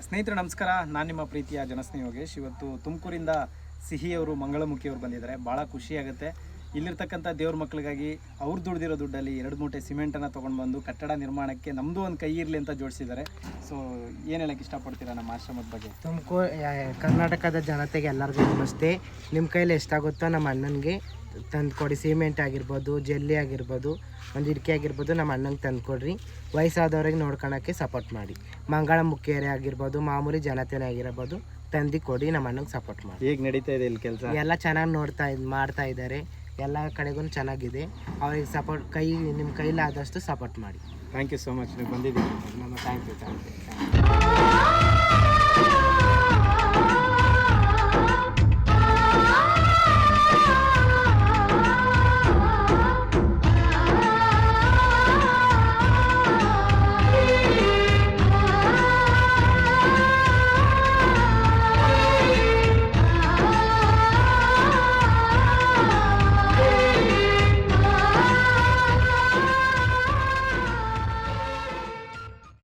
ಸ್ನೇಹಿತರೆ ನಮಸ್ಕಾರ. ನಾನು ನಿಮ್ಮ ಪ್ರೀತಿಯ ಜನಸ್ನೇಹಿ ಯೋಗೇಶ್. ಇವತ್ತು ತುಮಕೂರಿಂದ ಸಿಹಿಯವರು ಮಂಗಳಮುಖಿಯವರು ಬಂದಿದ್ದಾರೆ. ಭಾಳ ಖುಷಿಯಾಗುತ್ತೆ ಇಲ್ಲಿರ್ತಕ್ಕಂಥ ದೇವ್ರ ಮಕ್ಕಳಿಗಾಗಿ ಅವ್ರು ದುಡ್ದಿರೋ ದುಡ್ಡಲ್ಲಿ ಎರಡು ಮೂಟೆ ಸಿಮೆಂಟನ್ನು ತೊಗೊಂಡು ಬಂದು ಕಟ್ಟಡ ನಿರ್ಮಾಣಕ್ಕೆ ನಮ್ಮದು ಒಂದು ಕೈ ಇರಲಿ ಅಂತ ಜೋಡಿಸಿದ್ದಾರೆ. ಸೊ ಏನು ಹೇಳಕ್ಕೆ ಇಷ್ಟಪಡ್ತೀರಾ ನಮ್ಮ ಆಶ್ರಮದ ಬಗ್ಗೆ? ತುಮಕೂರು ಕರ್ನಾಟಕದ ಜನತೆಗೆ ಎಲ್ಲರಿಗೂ ನಮಸ್ತೆ. ನಿಮ್ಮ ಕೈಲಿ ಎಷ್ಟಾಗುತ್ತೋ ನಮ್ಮ ಅಣ್ಣನಿಗೆ ತಂದು ಕೊಡಿ ಸಿಮೆಂಟ್ ಆಗಿರ್ಬೋದು ಜೆಲ್ಲಿ ಆಗಿರ್ಬೋದು ಒಂದು ಇಡ್ಕೆ ಆಗಿರ್ಬೋದು ನಮ್ಮ ಅಣ್ಣಂಗೆ ತಂದು ಕೊಡ್ರಿ ವಯಸ್ಸಾದವ್ರಿಗೆ ನೋಡ್ಕೊಳಕ್ಕೆ ಸಪೋರ್ಟ್ ಮಾಡಿ. ಮಂಗಳ ಮುಖ್ಯರೇ ಆಗಿರ್ಬೋದು ಮಾಮೂಲಿ ಜನತೆನೇ ಆಗಿರ್ಬೋದು ತಂದು ಕೊಡಿ ನಮ್ಮ ಅಣ್ಣಂಗೆ ಸಪೋರ್ಟ್ ಮಾಡಿ. ಹೇಗೆ ನಡೀತಾ ಇದೆ ಇಲ್ಲಿ ಕೆಲಸ? ಎಲ್ಲ ಚೆನ್ನಾಗಿ ನೋಡ್ತಾ ಇದ್ ಮಾಡ್ತಾ ಇದ್ದಾರೆ. ಎಲ್ಲ ಕಡೆಗೂ ಚೆನ್ನಾಗಿದೆ. ಅವ್ರಿಗೆ ಸಪೋರ್ಟ್ ಕೈ, ನಿಮ್ಮ ಕೈಲಾದಷ್ಟು ಸಪೋರ್ಟ್ ಮಾಡಿ. ಥ್ಯಾಂಕ್ ಯು ಸೊ ಮಚ್ ನೀವು ಬಂದಿದ್ದೀವಿ ನಮ್ಮ ಥ್ಯಾಂಕ್ ಯು ಥ್ಯಾಂಕ್ ಯು